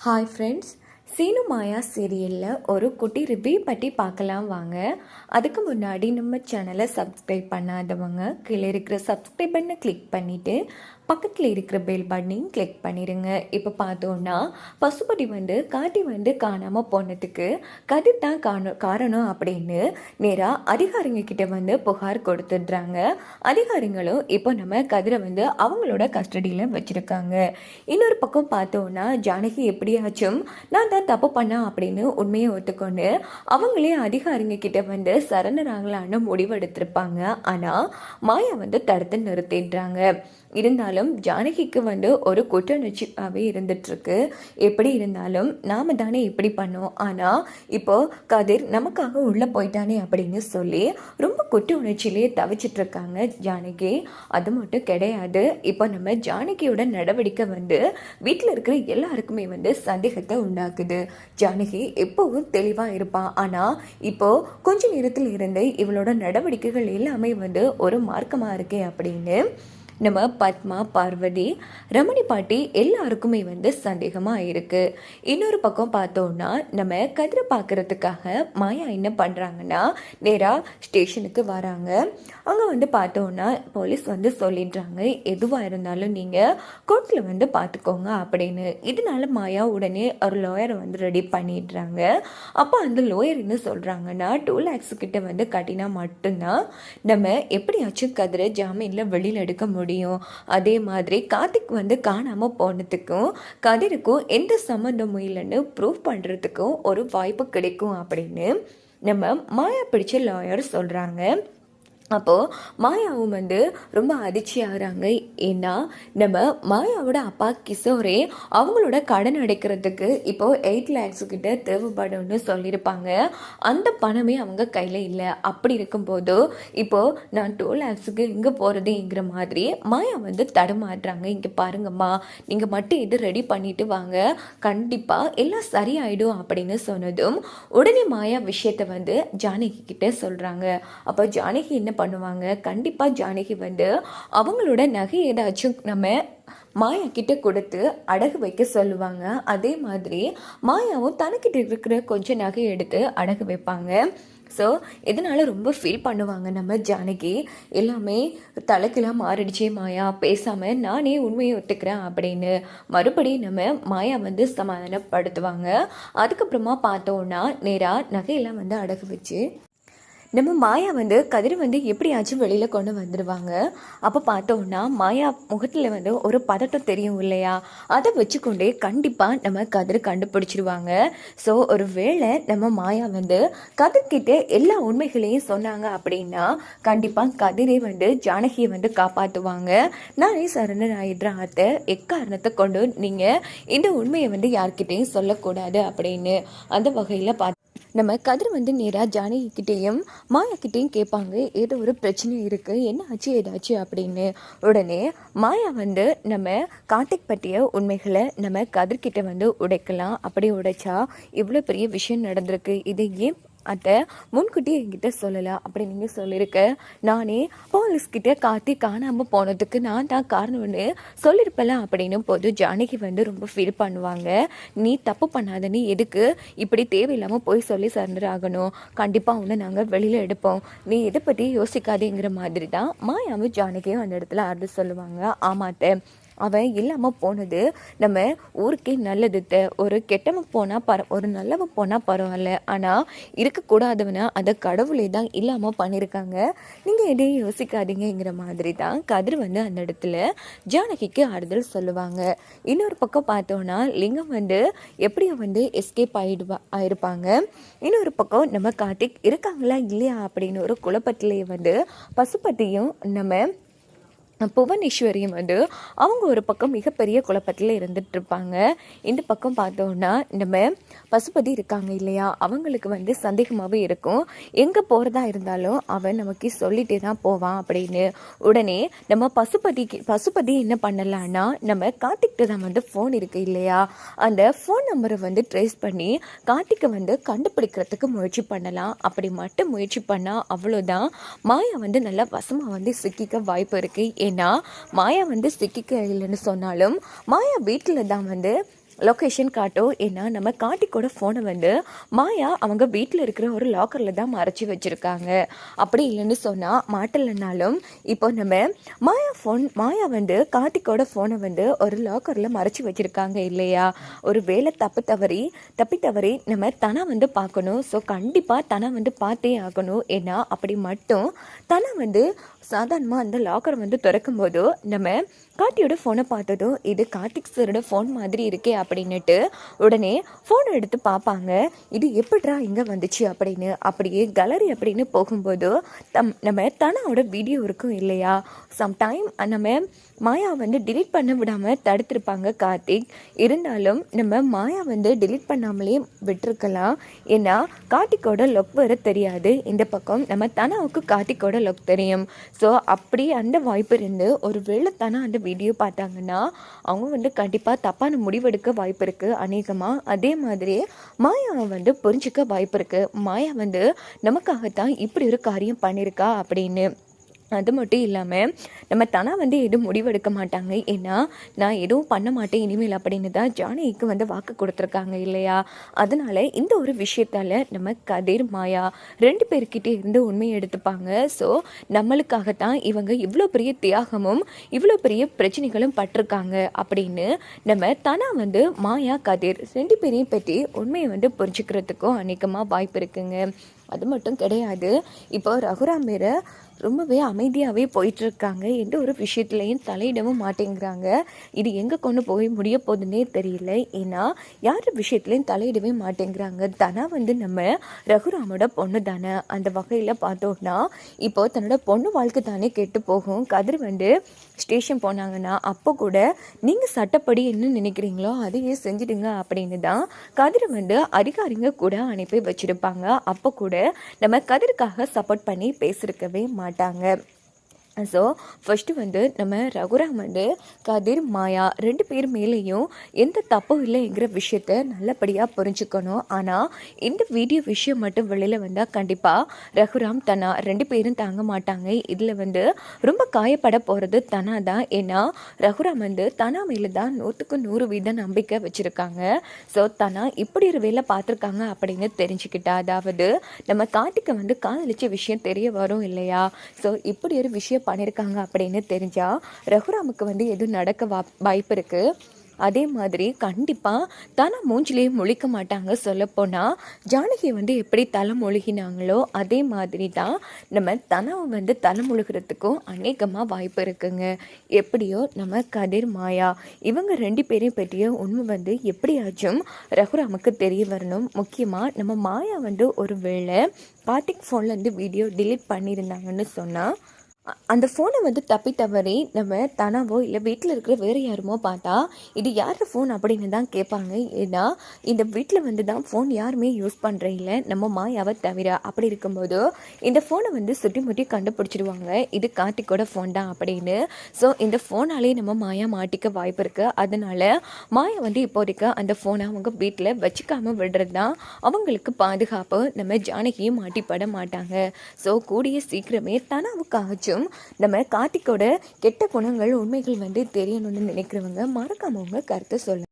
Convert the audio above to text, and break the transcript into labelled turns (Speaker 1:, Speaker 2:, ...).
Speaker 1: Hi friends Seenu மாயா சீரியலில் ஒரு குட்டி ரிவ்யூ பற்றி பார்க்கலாம் வாங்க. அதுக்கு முன்னாடி நம்ம சேனலை சப்ஸ்கிரைப் பண்ணாதவங்க கீழே இருக்கிற சப்ஸ்கிரைப் பண்ணை கிளிக் பண்ணிவிட்டு பக்கத்தில் இருக்கிற பெல் பட்டனையும் கிளிக் பண்ணிடுங்க இப்போ பார்த்தோன்னா பசுபடி வந்து காட்டி வந்து காணாமல் போனதுக்கு கதிர் தான் காண காரணம் அப்படின்னு நேராக அதிகாரிங்க கிட்ட வந்து புகார் கொடுத்துடுறாங்க. அதிகாரிங்களும் இப்போ நம்ம கதிரை வந்து அவங்களோட கஸ்டடியில் வச்சுருக்காங்க. இன்னொரு பக்கம் பார்த்தோன்னா ஜானகி எப்படியாச்சும் நான் தான் தப்பு பண்ணேன் அப்படின்னு உண்மையை ஒத்துக்கொண்டு அவங்களே அதிகாரிங்க கிட்ட வந்து சரணராங்களான்னு முடிவெடுத்திருப்பாங்க. ஆனால் மாயா வந்து தடுத்து நிறுத்திடுறாங்க. இருந்தாலும் ஜானகிக்கு வந்து ஒரு குற்றணர்ச்சியாகவே இருந்துட்டுருக்கு. எப்படி இருந்தாலும் நாம் தானே இப்படி பண்ணோம். ஆனால் இப்போ கதிர் நமக்காக உள்ளே போயிட்டானே அப்படின்னு சொல்லி ரொம்ப குற்ற உணர்ச்சியிலே தவிச்சிட்டு இருக்காங்க ஜானகி. அது மட்டும் கிடையாது. இப்போ நம்ம ஜானகியோட நடவடிக்கை வந்து வீட்டில் இருக்கிற எல்லாருக்குமே வந்து சந்தேகத்தை உண்டாக்குது. ஜானகி எப்போவும் தெளிவாக இருப்பான் ஆனால் இப்போது கொஞ்ச நேரத்தில் இருந்து இவளோட நடவடிக்கைகள் எல்லாமே வந்து ஒரு மார்க்கமாக இருக்கே அப்படின்னு நம்ம பத்மா பார்வதி ரமணி பாட்டி எல்லாருக்குமே வந்து சந்தேகமாக இருக்குது இன்னொரு பக்கம் பார்த்தோன்னா நம்ம கதிரை பார்க்குறதுக்காக மாயா என்ன பண்ணுறாங்கன்னா நேராக ஸ்டேஷனுக்கு வராங்க. அங்கே வந்து பார்த்தோன்னா போலீஸ் வந்து சொல்லிடுறாங்க எதுவாக இருந்தாலும் நீங்கள் கோர்ட்டில் வந்து பார்த்துக்கோங்க அப்படின்னு. இதனால மாயா உடனே ஒரு லாயரை வந்து ரெடி பண்ணிடுறாங்க. அப்போ அந்த லோயர் என்ன சொல்கிறாங்கன்னா டூ லேக்ஸ் கிட்ட வந்து கட்டினா மட்டும்தான் நம்ம எப்படியாச்சும் கதிரை ஜாமீனில் வெளியில் எடுக்க முடியும். முடியும். அதே மாதிரி கார்த்திக் வந்து காணாமல் போனதுக்கும் கதிருக்கும் எந்த சம்மந்தமும் இல்லைன்னு ப்ரூவ் பண்ணுறதுக்கும் ஒரு வாய்ப்பு கிடைக்கும் அப்படின்னு நம்ம மாயா பிடிச்ச லாயர் சொல்கிறாங்க அப்போது மாயாவும் வந்து ரொம்ப அதிர்ச்சி ஆகுறாங்க ஏன்னா நம்ம மாயாவோட அப்பா கிஷோரே அவங்களோட கடன் அடைக்கிறதுக்கு இப்போது எயிட் லேக்ஸ் கிட்ட தேவைப்படும்னு சொல்லியிருப்பாங்க. அந்த பணமே அவங்க கையில் இல்லை. அப்படி இருக்கும்போது இப்போது நான் டூ லேக்ஸுக்கு இங்கே போகிறதுங்கிற மாதிரி மாயா வந்து தடுமாடுறாங்க இங்கே பாருங்கம்மா நீங்கள் மட்டும் இது ரெடி பண்ணிட்டு வாங்க. கண்டிப்பாக எல்லாம் சரியாயிடும் அப்படின்னு சொன்னதும் உடனே மாயா விஷயத்தை வந்து ஜானகி கிட்டே சொல்கிறாங்க அப்போ ஜானகி என்ன பண்ணுவாங்க. கண்டிப்பாக ஜானகி வந்து அவங்களோட நகை ஏதாச்சும் நம்ம மாயா கிட்ட கொடுத்து அடகு வைக்க சொல்லுவாங்க. அதே மாதிரி மாயாவும் தனக்கிட்ட இருக்கிற கொஞ்சம் நகை எடுத்து அடகு வைப்பாங்க. ஸோ இதனால் ரொம்ப ஃபீல் பண்ணுவாங்க நம்ம ஜானகி? எல்லாமே தலைக்கெல்லாம் மாறிடுச்சே மாயா. பேசாமல் நானே உண்மையை ஒத்துக்கிறேன் அப்படின்னு மறுபடியும் நம்ம மாயா வந்து சமாதானப்படுத்துவாங்க. அதுக்கப்புறமா பார்த்தோன்னா நேராக நகையெல்லாம் வந்து அடகு வச்சு நம்ம மாயா வந்து கதிர் வந்து எப்படியாச்சும் வெளியில் கொண்டு வந்துடுவாங்க அப்போ பார்த்தோன்னா மாயா முகத்தில் வந்து ஒரு பதட்டம் தெரியும் இல்லையா? அதை வச்சுக்கொண்டே கண்டிப்பாக நம்ம கதிர் கண்டுபிடிச்சிருவாங்க. ஸோ ஒரு வேளை நம்ம மாயா வந்து கதிர்கிட்ட எல்லா உண்மைகளையும் சொன்னாங்க அப்படின்னா கண்டிப்பாக கதிரே வந்து ஜானகியை வந்து காப்பாற்றுவாங்க நானே சரணன் ஆயிடுற அத்தை எக்காரணத்தை கொண்டு நீங்கள் இந்த உண்மையை வந்து யார்கிட்டையும் சொல்லக்கூடாது அப்படின்னு அந்த வகையில் பார்த்து நம்ம கதிர் வந்து நேராக ஜானகிக்கிட்டேயும் மாயாக்கிட்டேயும் கேட்பாங்க. ஏதோ ஒரு பிரச்சனை இருக்குது என்ன ஆச்சு? ஏதாச்சு அப்படின்னு. உடனே மாயா வந்து நம்ம கார்த்திக் பற்றிய உண்மைகளை நம்ம கதிர்கிட்ட வந்து உடைக்கலாம். அப்படி உடைச்சா இவ்வளோ பெரிய விஷயம் நடந்திருக்கு. இதை ஏன் அத்தை முன்கூட்டி என்கிட்ட சொல்லலாம் அப்படி நீங்கள் சொல்லியிருக்க நானே போலீஸ்கிட்ட காத்தி காணாமல் போனதுக்கு நான் தான் காரணம்னு சொல்லியிருப்பல அப்படின்னும் போது ஜானகி வந்து ரொம்ப ஃபீல் பண்ணுவாங்க. நீ தப்பு பண்ணாத நீ எதுக்கு இப்படி தேவையில்லாமல் போய் சொல்லி சரண்டர் ஆகணும்? கண்டிப்பாக உன்னை நாங்கள் வெளியில் எடுப்போம். நீ இதை பற்றி யோசிக்காதேங்கிற மாதிரி தான் மாயாவும் ஜானகியும் அந்த இடத்துல ஆறுதல் சொல்லுவாங்க. ஆமாத்த அவன் இல்லாமல் போனது நம்ம ஊருக்கே நல்லது ஒரு கெட்டவன் போனால் பர ஒரு நல்லவன் போனால் பரவாயில்ல. ஆனால் இருக்கக்கூடாதவனை அதை கடவுளே தான் இல்லாமல் பண்ணியிருக்காங்க நீங்கள் எதையும் யோசிக்காதீங்கிற மாதிரி தான் கதிர் வந்து அந்த இடத்துல ஜானகிக்கு ஆறுதல் சொல்லுவாங்க. இன்னொரு பக்கம் பார்த்தோன்னா லிங்கம் வந்து எப்படியும் வந்து எஸ்கேப் ஆகிடுவா ஆயிருப்பாங்க. இன்னொரு பக்கம் நம்ம கார்த்திக் இருக்காங்களா இல்லையா அப்படின்னு ஒரு குழப்பத்திலேயே வந்து பசுப்பட்டியும் நம்ம புவனேஸ்வரியும் வந்து அவங்க ஒரு பக்கம் மிகப்பெரிய குழப்பத்தில் இருந்துட்டு இருப்பாங்க இந்த பக்கம் பார்த்தோன்னா நம்ம பசுபதி இருக்காங்க இல்லையா? அவங்களுக்கு வந்து சந்தேகமாகவே இருக்கும். எங்கே போகிறதா இருந்தாலும் அவன் நமக்கு சொல்லிட்டே தான் போவான் அப்படின்னு. உடனே நம்ம பசுபதிக்கு பசுபதி என்ன பண்ணலான்னா நம்ம கார்த்திக்கிட்ட தான் வந்து ஃபோன் இருக்குது இல்லையா? அந்த ஃபோன் நம்பரை வந்து ட்ரேஸ் பண்ணி கார்த்திக்கை வந்து கண்டுபிடிக்கிறதுக்கு முயற்சி பண்ணலாம். அப்படி மட்டும் முயற்சி பண்ணால் அவ்வளோதான் மாயா வந்து நல்லா வசமாக வந்து சிக்கிக்க வாய்ப்பு இருக்குது ஏன்னா மாயா வந்து சிக்கிக்க இல்லைன்னு சொன்னாலும் மாயா வீட்டில் தான் வந்து லொக்கேஷன் காட்டும் ஏன்னா நம்ம காட்டிக்கோட ஃபோனை வந்து மாயா அவங்க வீட்டில் இருக்கிற ஒரு லாக்கரில் தான் மறைச்சி வச்சுருக்காங்க. அப்படி இல்லைன்னு சொன்னால் மாட்டலைனாலும் இப்போ நம்ம மாயா ஃபோன் மாயா வந்து காட்டிக்கோட ஃபோனை வந்து ஒரு லாக்கரில் மறைச்சி வச்சுருக்காங்க இல்லையா? ஒரு வேலை தப்பு தவறி தப்பி தவறி நம்ம தனா வந்து பார்க்கணும். ஸோ கண்டிப்பாக தனா வந்து பார்த்தே ஆகணும். ஏன்னா அப்படி மட்டும் தனா வந்து சாதாரணமாக அந்த லாக்கர் வந்து திறக்கும் போது நம்ம கார்த்தியோட ஃபோனை பார்த்ததும் இது கார்த்திக் சாரோட ஃபோன் மாதிரி இருக்கே அப்படின்னுட்டு உடனே ஃபோனை எடுத்து பார்ப்பாங்க. இது எப்படிரா இங்கே வந்துச்சு அப்படின்னு. அப்படியே கலரி அப்படின்னு போகும்போது தம் நம்ம தனாவோட வீடியோ இருக்கும் இல்லையா? சம்டைம் நம்ம மாயா வந்து டிலீட் பண்ண விடாமல் தடுத்திருப்பாங்க கார்த்திக். இருந்தாலும் நம்ம மாயா வந்து டிலீட் பண்ணாமலே விட்டுருக்கலாம். ஏன்னா கார்த்திக்கோட லொக் வர தெரியாது. இந்த பக்கம் நம்ம தனாவுக்கு கார்த்திக்கோட லொக் தெரியும். ஸோ அப்படி அந்த வாய்ப்பு இருந்து ஒரு வேளை தனா அந்த வீடியோ பார்த்தாங்கன்னா அவங்க வந்து கண்டிப்பாக தப்பான முடிவெடுக்க வாய்ப்பு இருக்குது அநேகமாக அதே மாதிரி மாயாவை வந்து புரிஞ்சிக்க வாய்ப்பு இருக்குது மாயா வந்து நமக்காகத்தான் இப்படி ஒரு காரியம் பண்ணியிருக்கா அப்படின்னு. அது மட்டும் இல்லாமல் நம்ம தனா வந்து எதுவும் முடிவெடுக்க மாட்டாங்க. ஏன்னா நான் எதுவும் பண்ண மாட்டேன் இனிமேல் அப்படின்னு தான் ஜானகிக்கு வந்து வாக்கு கொடுத்துருக்காங்க இல்லையா? அதனால இந்த ஒரு விஷயத்தால் நம்ம கதிர் மாயா ரெண்டு பேர்கிட்டே இருந்து உண்மையை எடுத்துப்பாங்க. ஸோ நம்மளுக்காகத்தான் இவங்க இவ்வளோ பெரிய தியாகமும் இவ்வளோ பெரிய பிரச்சனைகளும் பட்டிருக்காங்க அப்படின்னு நம்ம தனா வந்து மாயா கதிர் ரெண்டு பேரையும் பற்றி உண்மையை வந்து புரிஞ்சுக்கிறதுக்கும் அநேகமாக வாய்ப்பு இருக்குங்க. அது மட்டும் கிடையாது. இப்போ ரகுராம் வேறு ரொம்பவே அமைதியாகவே போயிட்டுருக்காங்க. எந்த ஒரு விஷயத்துலையும் தலையிடவும் மாட்டேங்கிறாங்க. இது எங்கே கொண்டு போய் முடிய போதுன்னே தெரியல. ஏன்னா யார் விஷயத்துலையும் தலையிடவே மாட்டேங்கிறாங்க. தனா வந்து நம்ம ரகுராமோட பொண்ணு தானே. அந்த வகையில் பார்த்தோம்னா இப்போ தன்னோட பொண்ணு வாழ்க்கை தானே கெட்டு போகும். கதிர் வந்து ஸ்டேஷன் போனாங்கன்னா அப்போ கூட நீங்கள் சட்டப்படி என்ன நினைக்கிறீங்களோ அதையே செஞ்சிடுங்க அப்படின்னு தான் கதிர் வந்து அதிகாரிங்க கூட அனுப்பி வச்சுருப்பாங்க. அப்போ கூட நம்ம கதிருக்காக சப்போர்ட் பண்ணி பேசியிருக்கவே மாட்டாங்க. ஸோ ஃபஸ்ட்டு வந்து நம்ம ரகுராம் வந்து கதிர் மாயா ரெண்டு பேர் மேலேயும் எந்த தப்பும் இல்லைங்கிற விஷயத்த நல்லபடியாக புரிஞ்சுக்கணும். ஆனால் இந்த வீடியோ விஷயம் மட்டும் வெளியில் வந்தால் கண்டிப்பாக ரகுராம் தனா ரெண்டு பேரும் தாங்க மாட்டாங்க. இதில் வந்து ரொம்ப காயப்பட போகிறது தனா தான். ஏன்னா ரகுராம் வந்து தனா மேலே தான் நூற்றுக்கு நூறு வீத நம்பிக்கை வச்சுருக்காங்க. ஸோ தனா இப்படி ஒரு வேலை பார்த்துருக்காங்க அப்படின்னு தெரிஞ்சுக்கிட்டா அதாவது நம்ம காட்டுக்கு வந்து காதலிச்ச விஷயம் தெரிய வரும் இல்லையா? ஸோ இப்படி ஒரு விஷயம் பண்ணியிருக்காங்க அப்படின்னு தெரிஞ்சால் ரகுராமுக்கு வந்து எதுவும் நடக்க வா வாய்ப்பு இருக்குது அதே மாதிரி கண்டிப்பாக தலை மூஞ்சிலேயே முழிக்க மாட்டாங்க சொல்லப்போனால் ஜானகி வந்து எப்படி தலை மொழிகினாங்களோ அதே மாதிரி தான் நம்ம தனவை வந்து தலை முழுகிறதுக்கும் அநேகமாக வாய்ப்பு இருக்குங்க. எப்படியோ நம்ம கதிர் மாயா இவங்க ரெண்டு பேரையும் பற்றிய உண்மை வந்து எப்படியாச்சும் ரகுராமுக்கு தெரிய வரணும். முக்கியமாக நம்ம மாயா வந்து ஒரு வேளை கார்த்திக் ஃபோன்லேருந்து வீடியோ டிலீட் பண்ணியிருந்தாங்கன்னு சொன்னால் அந்த ஃபோனை வந்து தப்பி தவறி நம்ம தனவோ இல்லை வீட்டில் இருக்கிற வேறு யாருமோ பார்த்தா இது யார் ஃபோன் அப்படின்னு தான் கேட்பாங்க. ஏன்னா இந்த வீட்டில் வந்து தான் ஃபோன் யாருமே யூஸ் பண்ணுற இல்லை. நம்ம மாயாவை தவிர அப்படி இருக்கும்போது இந்த ஃபோனை வந்து சுற்றி முட்டி கண்டுபிடிச்சிடுவாங்க. இது கார்த்திக்கோட ஃபோன் தான் அப்படின்னு. ஸோ இந்த ஃபோனாலே நம்ம மாயா மாட்டிக்க வாய்ப்பு இருக்குது அதனால மாயா வந்து இப்போதைக்கு அந்த ஃபோனை அவங்க வீட்டில் வச்சுக்காமல் விடுறது தான் அவங்களுக்கு பாதுகாப்பு. நம்ம ஜானகியும் மாட்டிப்பட மாட்டாங்க. ஸோ கூடிய சீக்கிரமே தனாவுக்காச்சும் நம்ம கார்த்திக்கோட கெட்ட குணங்கள் உண்மைகள் வந்து தெரியணும்னு நினைக்கிறவங்க மறக்காம உங்க கருத்தை சொல்லுங்க.